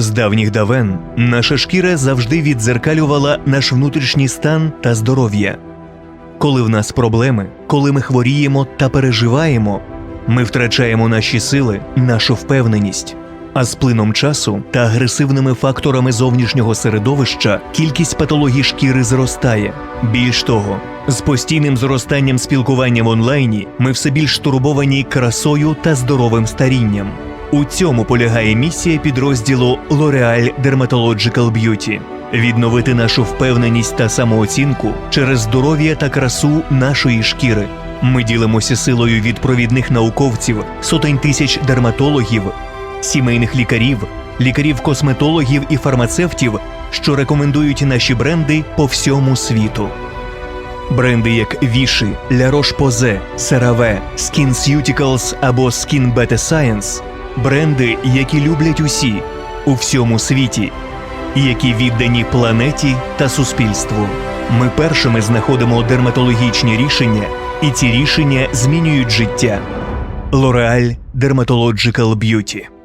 З давніх давен наша шкіра завжди віддзеркалювала наш внутрішній стан та здоров'я. Коли в нас проблеми, коли ми хворіємо та переживаємо, ми втрачаємо наші сили, нашу впевненість. А з плином часу та агресивними факторами зовнішнього середовища кількість патологій шкіри зростає. Більш того, з постійним зростанням спілкування в онлайні ми все більш турбовані красою та здоровим старінням. У цьому полягає місія підрозділу L'Oreal Dermatological Beauty – відновити нашу впевненість та самооцінку через здоров'я та красу нашої шкіри. Ми ділимося силою від провідних науковців, сотень тисяч дерматологів, сімейних лікарів, лікарів-косметологів і фармацевтів, що рекомендують наші бренди по всьому світу. Бренди як Віші, La Roche-Posay, CeraVe, SkinCeuticals або Skin Beta Science – бренди, які люблять усі у всьому світі, які віддані планеті та суспільству. Ми першими знаходимо дерматологічні рішення, і ці рішення змінюють життя. L'Oreal Dermatological Beauty